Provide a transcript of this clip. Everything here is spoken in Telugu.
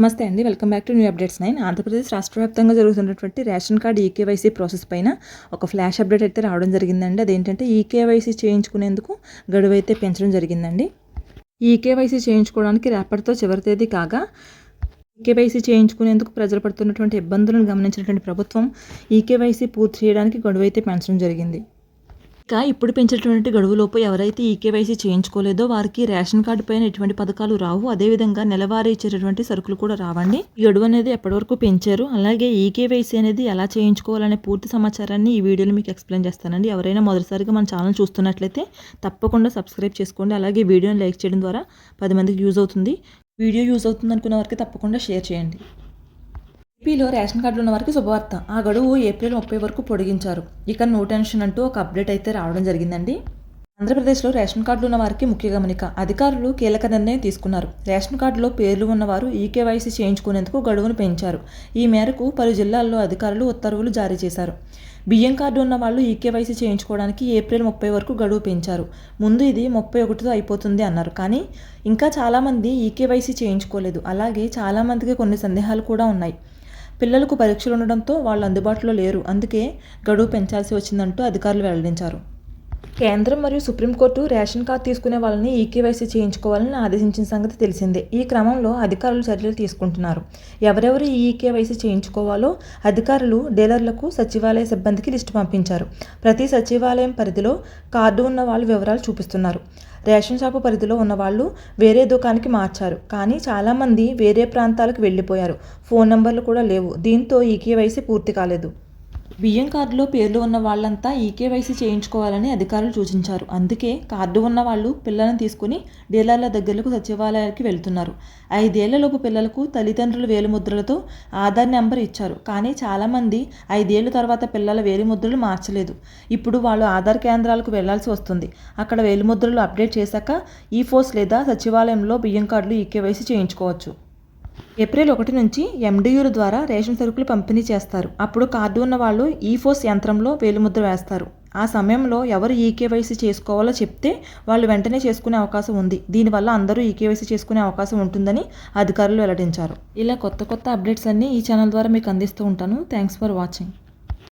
నమస్తే అండి. Welcome back to new updates nine. Andhra Pradesh రాష్ట్ర వ్యాప్తంగా జరుగుతున్నటువంటి రేషన్ కార్డు ఈకేవైసీ ప్రాసెస్ పైన ఒక ఫ్లాష్ అప్డేట్ అయితే రావడం జరిగిందండి. అదేంటంటే ఈకేవైసీ చేయించుకునేందుకు గడువు అయితే పెంచడం జరిగిందండి. ఈకేవైసీ చేయించుకోవడానికి రేపటితో చివరి తేదీ కాగా ఈకేవైసీ చేయించుకునేందుకు ప్రజలు పడుతున్నటువంటి ఇబ్బందులను గమనించినటువంటి ప్రభుత్వం ఈకేవైసీ పూర్తి చేయడానికి గడువు అయితే పెంచడం జరిగింది. ఇంకా ఇప్పుడు పెంచినటువంటి గడువులోపు ఎవరైతే ఈకేవైసీ చేయించుకోలేదో వారికి రేషన్ కార్డు పైన ఎటువంటి పథకాలు రావు. అదేవిధంగా నెలవారీ ఇచ్చేటటువంటి సరుకులు కూడా రావండి. ఈ గడువు అనేది ఎప్పటి వరకు పెంచారు? అలాగే ఈకేవైసీ అనేది ఎలా చేయించుకోవాలనే పూర్తి సమాచారాన్ని ఈ వీడియోలో మీకు ఎక్స్ప్లెయిన్ చేస్తానండి. ఎవరైనా మొదటిసారిగా మన ఛానల్ చూస్తున్నట్లయితే తప్పకుండా సబ్స్క్రైబ్ చేసుకోండి. అలాగే వీడియోని లైక్ చేయడం ద్వారా పది మందికి యూజ్ అవుతుంది. వీడియో యూజ్ అవుతుంది అనుకున్న వారికి తప్పకుండా షేర్ చేయండి. ఏపీలో రేషన్ కార్డులు ఉన్న వారికి శుభవార్త. ఆ గడువు ఏప్రిల్ ముప్పై వరకు పొడిగించారు. ఇక నో టెన్షన్ అంటూ ఒక అప్డేట్ అయితే రావడం జరిగిందండి. ఆంధ్రప్రదేశ్లో రేషన్ కార్డులు ఉన్న వారికి ముఖ్య గమనిక అధికారులు కీలక నిర్ణయం తీసుకున్నారు. రేషన్ కార్డులో పేర్లు ఉన్నవారు ఈకేవైసీ చేయించుకునేందుకు గడువును పెంచారు. ఈ మేరకు పలు జిల్లాల్లో అధికారులు ఉత్తర్వులు జారీ చేశారు. బియ్యం కార్డు ఉన్న వాళ్ళు ఈకేవైసీ చేయించుకోవడానికి ఏప్రిల్ ముప్పై వరకు గడువు పెంచారు. ముందు ఇది ముప్పై ఒకటితో అయిపోతుంది అన్నారు. కానీ ఇంకా చాలామంది ఈకేవైసీ చేయించుకోలేదు. అలాగే చాలామందికి కొన్ని సందేహాలు కూడా ఉన్నాయి. పిల్లలకు పరీక్షలు ఉండడంతో వాళ్ళు అందుబాటులో లేరు. అందుకే గడువు పెంచాల్సి వచ్చిందంటూ అధికారులు వెల్లడించారు. కేంద్రం మరియు సుప్రీంకోర్టు రేషన్ కార్డు తీసుకునే వాళ్ళని ఈకేవైసీ చేయించుకోవాలని ఆదేశించిన సంగతి తెలిసిందే. ఈ క్రమంలో అధికారులు చర్యలు తీసుకుంటున్నారు. ఎవరెవరు ఈ ఈకేవైసీ చేయించుకోవాలో అధికారులు డీలర్లకు సచివాలయ సిబ్బందికి లిస్టు పంపించారు. ప్రతి సచివాలయం పరిధిలో కార్డు ఉన్న వాళ్ళ వివరాలు చూపిస్తున్నారు. రేషన్ షాపు పరిధిలో ఉన్న వాళ్ళు వేరే దుకాణానికి మార్చారు. కానీ చాలామంది వేరే ప్రాంతాలకు వెళ్ళిపోయారు. ఫోన్ నెంబర్లు కూడా లేవు. దీంతో ఈకేవైసీ పూర్తి కాలేదు. బియ్యం కార్డులో పేర్లు ఉన్న వాళ్ళంతా ఈకేవైసీ చేయించుకోవాలని అధికారులు సూచించారు. అందుకే కార్డు ఉన్న వాళ్ళు పిల్లలను తీసుకుని డీలర్ల దగ్గరకు సచివాలయానికి వెళ్తున్నారు. ఐదేళ్ళలోపు పిల్లలకు తల్లిదండ్రులు వేలిముద్రలతో ఆధార్ నెంబర్ ఇచ్చారు. కానీ చాలామంది ఐదేళ్ళ తర్వాత పిల్లల వేలిముద్రలు మార్చలేదు. ఇప్పుడు వాళ్ళు ఆధార్ కేంద్రాలకు వెళ్ళాల్సి వస్తుంది. అక్కడ వేలిముద్రలు అప్డేట్ చేశాక ఈ ఫోర్స్ లేదా సచివాలయంలో బియ్యం కార్డులు ఈకేవైసీ చేయించుకోవచ్చు. ఏప్రిల్ ఒకటి నుంచి ఎండియూల ద్వారా రేషన్ సరుకులు పంపిణీ చేస్తారు. అప్పుడు కార్డు ఉన్న వాళ్ళు ఈ ఫోర్స్ యంత్రంలో వేలుముద్ర వేస్తారు. ఆ సమయంలో ఎవరు ఈకేవైసీ చేసుకోవాలో చెప్తే వాళ్ళు వెంటనే చేసుకునే అవకాశం ఉంది. దీనివల్ల అందరూ ఈకేవైసీ చేసుకునే అవకాశం ఉంటుందని అధికారులు వెల్లడించారు. ఇలా కొత్త కొత్త అప్డేట్స్ అన్నీ ఈ ఛానల్ ద్వారా మీకు అందిస్తూ ఉంటాను. Thanks for watching.